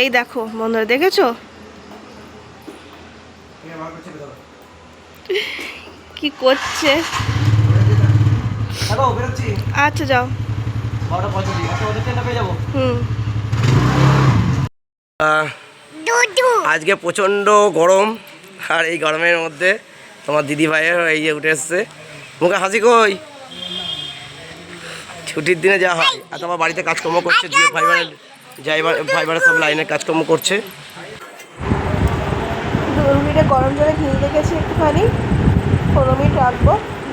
এই দেখো বন্ধুরা দেখেছ? কি করছে? আচ্ছা যাও। হুম। আজকে প্রচণ্ড গরম আর এই গরমের মধ্যে তোমার দিদি ভাইয়ের এই যে উঠে এসছে। মুখে হাসি কই? ছুটির দিনে যা হয় আর তোমার বাড়িতে কাজকর্ম করছে জিও ফাইবারের যাইবার ফাইবারের সব লাইনের কাজকর্ম করছে। মিনিটে গরম জলে ভিজে রেখেছি একটুখানি। পনেরো মিনিট রাখব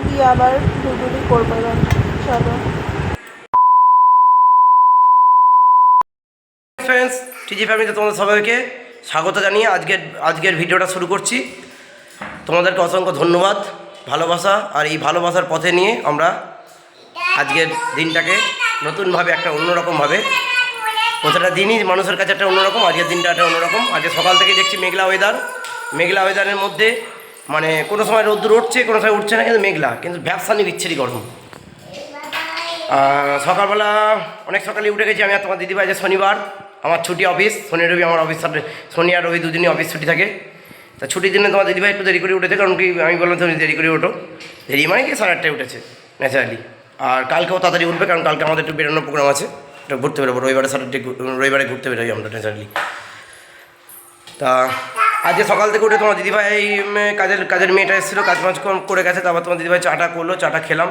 দিয়ে আবার দুদুলি করব এবার চলো। ফ্রেন্ডস টিজি ফ্যামিলিতে তোমাদের সবাইকে স্বাগত জানিয়ে আজকের আজকের ভিডিওটা শুরু করছি। তোমাদেরকে অসংখ্য ধন্যবাদ ভালোবাসা আর এই ভালোবাসার পথে নিয়ে আমরা আজকের দিনটাকে নতুনভাবে একটা অন্যরকমভাবে প্রতিটা দিনই মানুষের কাছে একটা অন্যরকম, আজকের দিনটা একটা অন্যরকম। আজকে সকাল থেকে দেখছি মেঘলা ওয়েদার মেঘলা ওয়েদারের মধ্যে মানে কোনো সময় রোদ্দুর উঠছে, কোনো সময় উঠছে না, কিন্তু মেঘলা, কিন্তু ব্যবসানি বিচ্ছিরি গরম। সকালবেলা, অনেক সকালে উঠে গেছি আমি আর তোমার দিদিভাই, যে শনিবার, আমার ছুটি অফিস, শনি রবি আমার অফিস শনি আর রবি দুদিনই অফিস ছুটি থাকে। তা ছুটির দিনে তোমার দিদিভাই একটু দেরি করে উঠেছে, কারণ কি আমি বললাম তুমি দেরি করে ওঠো। দেরি মানে কি, সাড়ে আটটায় উঠেছে ন্যাচারালি আর কালকেও তাড়াতাড়ি উঠবে, কারণ কালকে আমাদের একটু বেরোনোর প্রোগ্রাম আছে। ঘুরতে বেরোবো, রবিবারে স্যাটারডে রবিবারে ঘুরতে বেরোই আমরা ন্যাচারালি তা, আজকে সকাল থেকে উঠে তোমার দিদিভাই কাজের কাজের মেয়েটা এসেছিল, কাজ কম করে গেছে, তারপর তোমার দিদিভাই চাটা করল, চাটা খেলাম।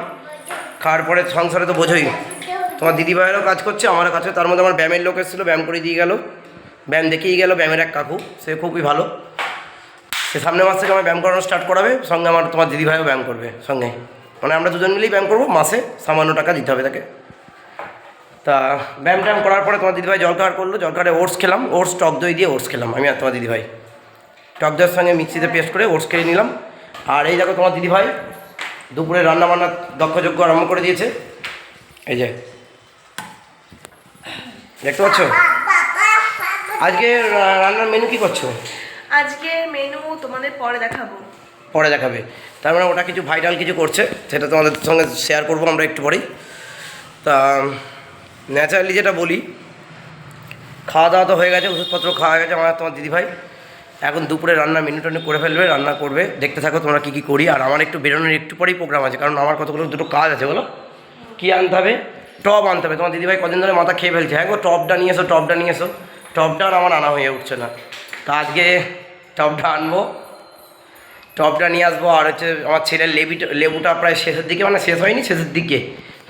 খাওয়ার পরে সংসারে তো বোঝোই। তোমার দিদিভাইয়েরও কাজ করছে, আমারও কাজ তার মধ্যে আমার ব্যায়ামের লোক এসেছিল, ব্যায়াম করে দিয়ে গেল। ব্যায়াম দেখিয়ে গেল, ব্যায়ামের এক কাকু, সে খুবই ভালো। সে সামনের মাস থেকে আমার ব্যায়াম করানো স্টার্ট করাবে, সঙ্গে আমার তোমার দিদিভাইও ব্যায়াম করবে, সঙ্গে। মানে আমরা দুজন মিলেই ব্যায়াম করব, মাসে সামান্য টাকা দিতে হবে তাকে। তা ব্যায়াম ট্যায়াম করার পরে তোমার দিদিভাই জল খাওয়ার করল জল খাওয়ারে ওটস খেলাম ওটস টক দই দিয়ে ওটস খেলাম আমি আর তোমার দিদিভাই। টক দইয়ের সঙ্গে মিক্সিতে পেস্ট করে ওটস খেয়ে নিলাম। আর এই দেখো তোমার দিদিভাই দুপুরে রান্না বান্না দক্ষযোগ্য আরম্ভ করে দিয়েছে। এই যে। দেখতে পাচ্ছ? আজকে রান্নার মেনু কি করছ? আজকে মেনু তোমাদের পরে দেখাবো। পরে দেখাবে। তার মানে ওটা কিছু ভাইরাল কিছু করছে সেটা তোমাদের সঙ্গে শেয়ার করব আমরা একটু পরেই। তা ন্যাচারালি যেটা বলি খাওয়া দাওয়া তো হয়ে গেছে, ওষুধপত্র খাওয়া গেছে আমার তোমার দিদিভাই। এখন দুপুরে রান্না মেনু টেনু করে ফেলবে, রান্না করবে, দেখতে থাকো তোমরা কী কী করি। আর আমার একটু বেরোনোর একটু পরেই প্রোগ্রাম আছে, কারণ আমার কতগুলো দুটো কাজ আছে, বলো? কী আনতে হবে? টপ আনতে হবে। তোমার দিদিভাই কদিন ধরে মাথা খেয়ে ফেলছে। হ্যাঁ গো টপটা নিয়ে এসো টপটা নিয়ে এসো। টপটা আর আমার আনা হয়ে উঠছে না। তা আজকে টপটা আনব। টপটা নিয়ে আসব, আর হচ্ছে আমার ছেলের লেবিটা লেবুটা প্রায় শেষের দিকে মানে শেষ হয়নি, শেষের দিকে।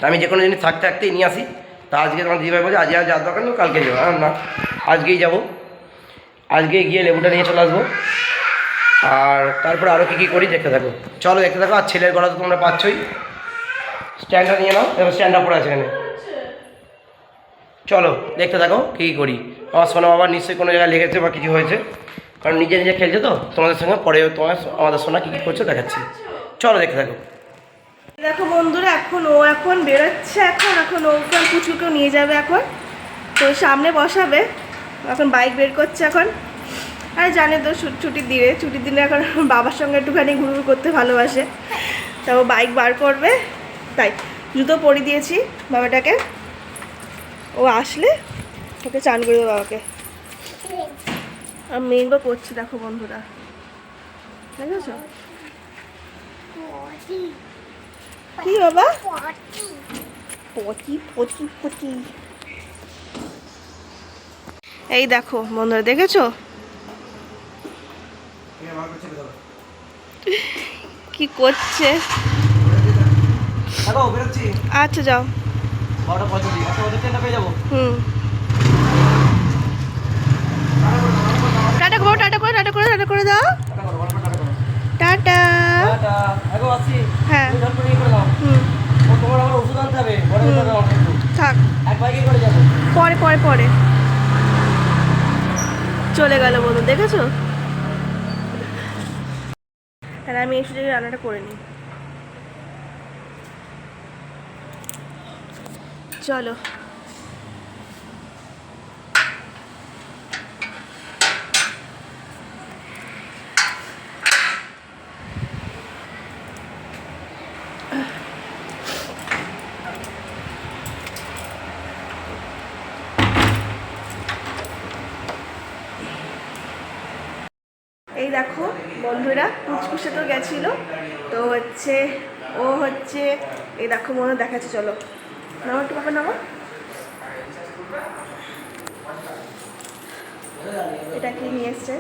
আমি যে কোনো জিনিস থাকতে থাকতেই নিয়ে আসি। তা আজকে তোমার দিদিভাই বলছে, আজকে আর যাওয়ার দরকার নেই, কালকে যাব। আর না, আজকেই যাব। আজকে গিয়ে লেবুটা নিয়ে চলে আসব। আর তারপরে আরও কী কী করি দেখতে থাকো। চলো দেখতে থাকো, আর ছেলের গলা তো তোমরা পাচ্ছই। স্ট্যান্ডটা নিয়ে নাও, এবার স্ট্যান্ডটা পড়ে আছে এখানে। চলো দেখতে থাকো, কী কী করি। আমার সোনা বাবা নিশ্চয়ই কোনো জায়গায় লেগেছে বা কিছু হয়েছে। কারণ নিজে নিজে খেলছে তো, তোমাদের সঙ্গে পরে তোমার, আমাদের সোনা কী কী করছে দেখাচ্ছি। চলো দেখতে থাকো। দেখো বন্ধুরা, এখন ও এখন বেরোচ্ছে, এখন এখন ওকে কুচুকেও নিয়ে যাবে এখন। তো সামনে বসাবে, এখন বাইক বের করছে এখন। আর জানে তো ছুটির দিনে ছুটির দিনে এখন বাবার সঙ্গে একটুখানি ঘুরঘুর করতে ভালোবাসে। তা ও বাইক বার করবে, তাই জুতো পরিয়ে দিয়েছি বাবাটাকে। ও আসলে ওকে চান করে দেবো বাবাকে। আর মেঘও করছে, দেখো বন্ধুরা। দেখেছ? কি বাবা? পটি পটি পটি এই দেখো বন্ধুরা দেখেছ? কি করছে? আচ্ছা যাও। হুম। টাটা করো টাটা করে টাটা করে টাটা করে দাও। টাটা। হ্যাঁ। থাক। এক বাইকে করে যাব। পরে পরে পরে। চলে গেল বন্ধু দেখেছ? তাহলে আমি এসে রান্নাটা করে নিই। চলো। দেখো, বন্ধুরা পুচকুর তো গেছিল। তো হচ্ছে, ও হচ্ছে, এই দেখো, মনে দেখাচ্ছে, চলো। নামো একটু বাবা নামো এটা কি নিয়ে এসছে?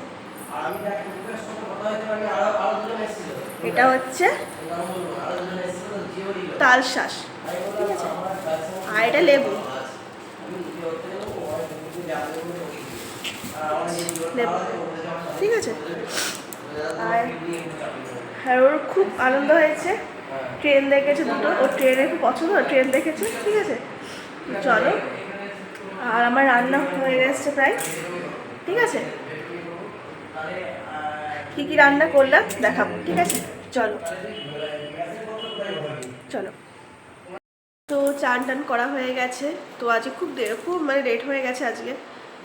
এটা হচ্ছে তাল শ্বাস ঠিক আছে? আর এটা লেবু। ঠিক আছে। আর আর ওর খুব আনন্দ হয়েছে। ট্রেন দেখেছে দুটো। ওর ট্রেনে খুব পছন্দ ট্রেন দেখেছে। ঠিক আছে। চলো। আর আমার রান্না হয়ে গেছে প্রায়। ঠিক আছে। কী কী রান্না করলাম দেখাবো। ঠিক আছে। চলো। চলো। তো চান টান করা হয়ে গেছে। তো আজকে খুব খুব মানে লেট হয়ে গেছে আজকে।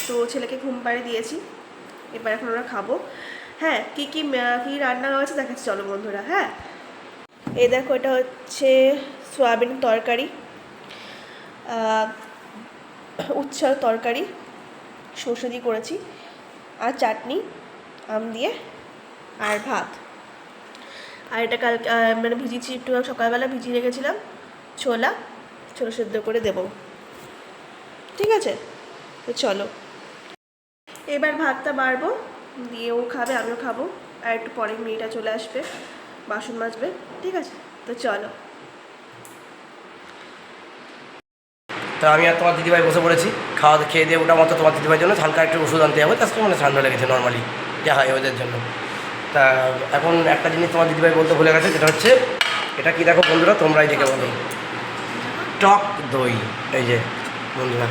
তো ছেলেকে ঘুম পাড়ে দিয়েছি। এবার এখন আমরা খাব। হ্যাঁ কী কী কী রান্না হয়েছে দেখাচ্ছি, চলো বন্ধুরা হ্যাঁ। এই দেখো, এটা হচ্ছে সয়াবিন তরকারি উচ্ছার তরকারি, সর্ষে দিয়ে করেছি, আর চাটনি, আম দিয়ে, আর ভাত। আর এটা কাল মানে ভিজিয়েছি একটু সকালবেলা ভিজিয়ে রেখেছিলাম, ছোলা ছোলা সেদ্ধ করে দেবো। ঠিক আছে? তো চলো। এবার ভাতটা বাড়বো, দিয়ে ও খাবে, আমিও খাব, আর একটু পরে মেয়েটা চলে আসবে, বাসন মাজবে, ঠিক আছে? তো চলো। তো আমি আর তোমার দিদিভাই বসে পড়েছি, খাওয়া খেয়ে দিয়ে ওটা মতো তোমার দিদিভাইয়ের জন্য হালকা একটু ওষুধ আনতে হবে তার মানে ঠান্ডা লেগেছে নর্মালি যা হয় ওদের জন্য। তা এখন একটা জিনিস তোমার দিদিভাই বলতে ভুলে গেছে যেটা হচ্ছে, এটা কি দেখো বন্ধুরা, তোমরাই দেখে বলো। টক দই, এই যে, বন্ধুরা।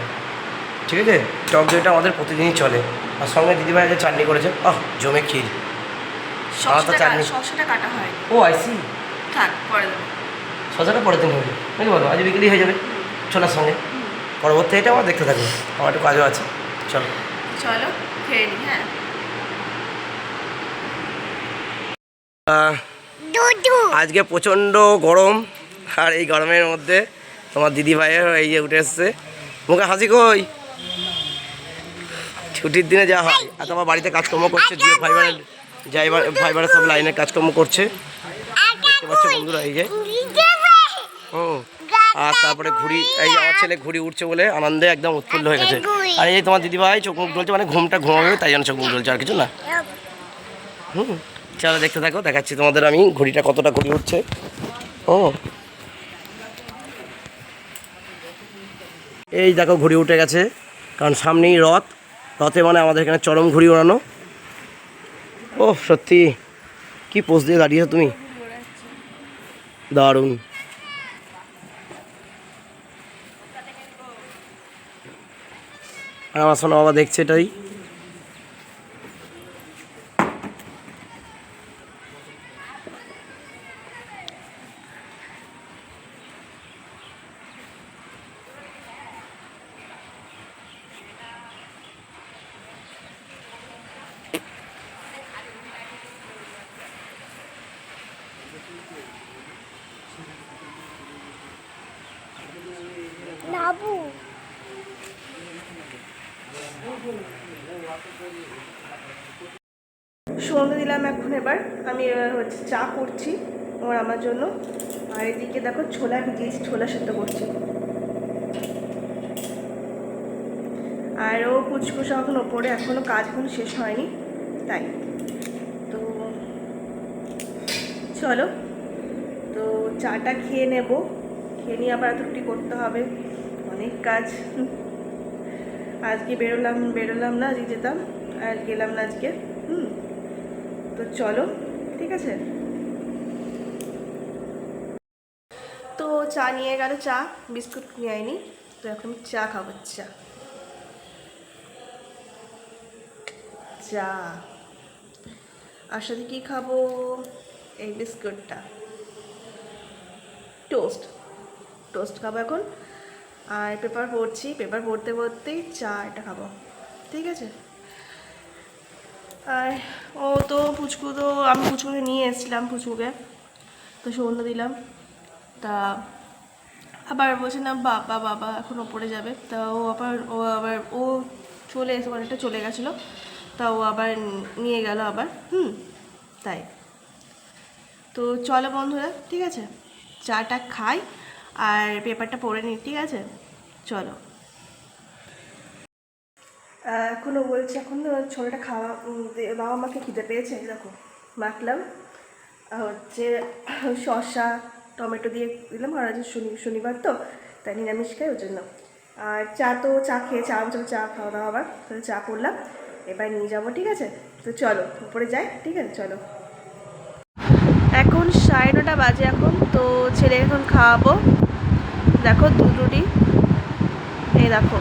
ঠিক আছে? টক দইটা আমাদের প্রতিদিনই চলে। আর সঙ্গে দিদিভাই যে চাটনি করেছে। আহ জমে ক্ষীর। তো চাটনি। শসাটা কাটা হয়। ও আইসি থাক পরে দেবো। শশাটা পরের দিন হবে। বুঝলি বলো? আজ বিকেলেই হয়ে যাবে। ছোলার সঙ্গে পরবর্তী এটা আমার দেখতে থাকবে। আমার একটু কাজও আছে। চলো। চলো খেয়ে নি হ্যাঁ। আজকে প্রচণ্ড গরম। আর এই গরমের মধ্যে তোমার দিদি ভাইয়ের এই যে উঠে এসছে। মুখে হাসি কই? ছুটির দিনে যা হয়। আর তোমার বাড়িতে কাজকর্ম করছে জিও ফাইবারের যাইবার ফাইবারের সব লাইনের কাজকর্ম করছে। দেখতে পাচ্ছ বন্ধুরা এই যে। আর তারপরে ঘুড়ি এই আমার ছেলে ঘুড়ি উঠছে বলে আনন্দে একদম উৎফুল্ল হয়ে গেছে। আর এই যে তোমার দিদিভাই চোখ মুখ ডলছে মানে ঘুমটা ঘুমাবে তাই জন্য চোখ মুখ ডলছে আর কিছু না। হুম। চলো দেখতে থাকো দেখাচ্ছি তোমাদের আমি ঘড়িটা কতটা ঘড়ি উঠছে ও এই দেখো ঘড়ি উঠে গেছে। কারণ সামনেই রথ রথে মানে আমাদের এখানে চরম ঘুরি ওড়ানো। ও সত্যি। কি পোজ দিয়ে দাঁড়িয়েছ তুমি? দারুণ। আর আমার সোনা বাবা দেখছে এটাই। নাবু সন্ধে দিলাম এখন এবার। আমি হচ্ছে চা করছি আমার আমার জন্য। আর এদিকে দেখো ছোলা ভিজিয়েছি ছোলা সেদ্ধ করছি। আর ও কুচকুচা এখন ওপরে এখনও কাজ এখনও শেষ হয়নি, তাই। তো চলো। তো চাটা খেয়ে নেব। খেয়ে নিয়ে আবার এত করতে হবে। অনেক কাজ। আজকে বেরোলাম বেরোলাম না, আজকে যেতাম, আর গেলাম না আজকে, হুম। তো চলো, ঠিক আছে? তো চা নিয়ে গেল, চা, বিস্কুট নিয়ে আইনি, তো এখন চা খাব, চা। চা। আর সাথে কী খাব? এই বিস্কুটটা। টোস্ট। টোস্ট খাব এখন। আর পেপার পড়ছি পেপার পড়তে পড়তেই চা এটা খাব। ঠিক আছে? আর ও তো পুচকু তো, আমি পুচকুকে নিয়ে এসেছিলাম পুচকুকে, তো সন্ধ্যা দিলাম। তা আবার বলছে, না, বাবা বাবা, এখন ওপরে যাবে। তা ও আবার ও আবার, ও চলে এসে অনেকটা চলে গেছিল। তা ও আবার নিয়ে গেল আবার, হুম, তাই। তো চলো বন্ধুরা, ঠিক আছে? চাটা খাই আর পেপারটা পড়ে নিই ঠিক আছে? চলো। আহ, এখনও বলছে এখন ছোলাটা খাওয়া বাবা মাকে খিদে পেয়েছে দেখো মাখলাম। হচ্ছে শসা টমেটো দিয়ে দিলাম আর আজ শনি শনিবার তো তাই নিরামিষ খাই ওর জন্য। আর চা তো চা খেয়ে চা চলো চা খাওয়া দাওয়া আবার তাহলে চা করলাম এবার নিয়ে যাব ঠিক আছে? তো চলো উপরে যাই ঠিক আছে? চলো। এখন সাড়ে নটা বাজে এখন তো ছেলে এখন খাওয়াবো। দেখো দুধ রুটি। এই দেখো।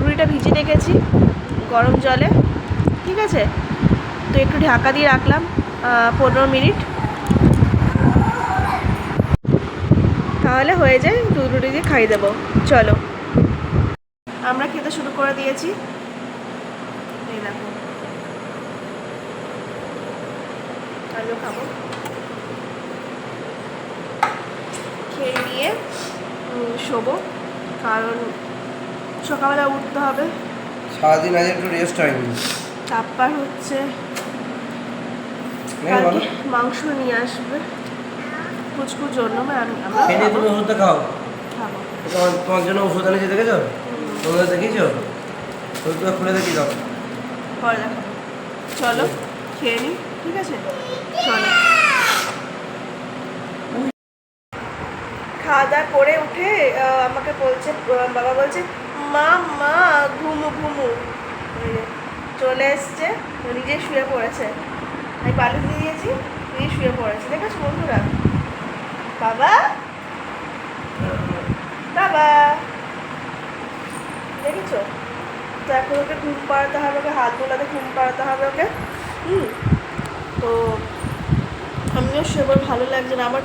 রুটিটা ভিজিয়ে রেখেছি গরম জলে, ঠিক আছে? তো একটু ঢাকা দিয়ে রাখলাম পনেরো মিনিট। তাহলে হয়ে যায় দুধ রুটি দিয়ে খাইয়ে দেবো। চলো। আমরা খেতে শুরু করে দিয়েছি। এই দেখো। খাব খেয়ে নিয়ে উম, শোবো কারণ সকালবেলা উঠতে হবে। সারাদিন আজ একটু রেস্ট হয়নি তারপর হচ্ছে। কালকে মাংস নিয়ে আসবে কুচকুর জন্য মানে আমি খেয়ে তুমি ওষুধটা খাও। তোমার তোমার জন্য ওষুধ এনেছে দেখেছ? তোমরা দেখিয়েছো ওষুধটা খুলে দেখি দাও। পরে দেখাবো। চলো খেয়ে নিই ঠিক আছে? চলো খাওয়া দাওয়া করে উঠে আহ, আমাকে বলছে বাবা বলছে মা মা ঘুমু ঘুমু। চলে এসছে নিজে শুয়ে পড়েছে। আমি দিয়ে দিয়েছি নিজে শুয়ে পড়েছে। দেখেছ বন্ধুরা? বাবা? বাবা? দেখেছ? তো এখন ওকে ঘুম পাড়াতে হবে ওকে হাত বোলাতে ঘুম পাড়াতে হবে ওকে। হুম। তো আমিও সেবার ভালো লাগছে না। আমার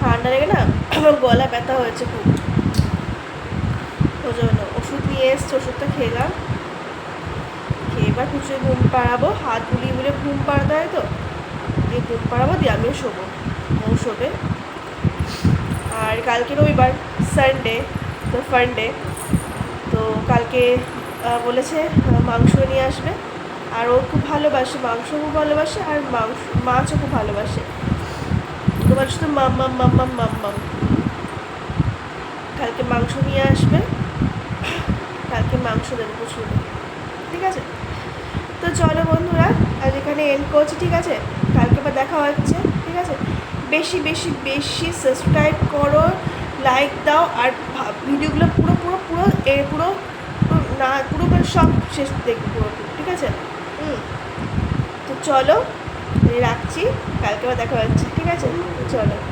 ঠান্ডা লেগে না আমার গলা ব্যথা হয়েছে খুব। ওই জন্য ওষুধ নিয়ে এসছে, ওষুধটা খেলাম। খেয়ে এবার কুচুয়ে ঘুম পাড়াবো, হাত বুলিয়ে বুলিয়ে ঘুম পাড়াতে হয় তো? দিয়ে ঘুম পাড়াবো, দিয়ে আমিও শোবো ও শোবে। আর কালকে রবিবার সানডে তো ফান্ডে তো কালকে বলেছে মাংস নিয়ে আসবে। আর ও খুব ভালোবাসে মাংস খুব ভালোবাসে, আর মাংস, মাছও খুব ভালোবাসে। তোমার শুধু মাম মাম মাম মাম মাম মাম। কালকে মাংস নিয়ে আসবে। কালকে মাংস দেবো, প্রচুর। ঠিক আছে? তো চলো বন্ধুরা, আজ এখানে এন্ড করছি, ঠিক আছে? কালকে আবার দেখা হচ্ছে, ঠিক আছে? বেশি বেশি বেশি সাবস্ক্রাইব করো লাইক দাও, আর ভিডিওগুলো পুরো পুরো পুরো, এ, পুরো না, পুরো মানে সব শেষ দেখবে পুরো, ঠিক আছে? হুম। তো চলো, রাখছি, কালকে আবার দেখা হচ্ছে, ঠিক আছে? চলো।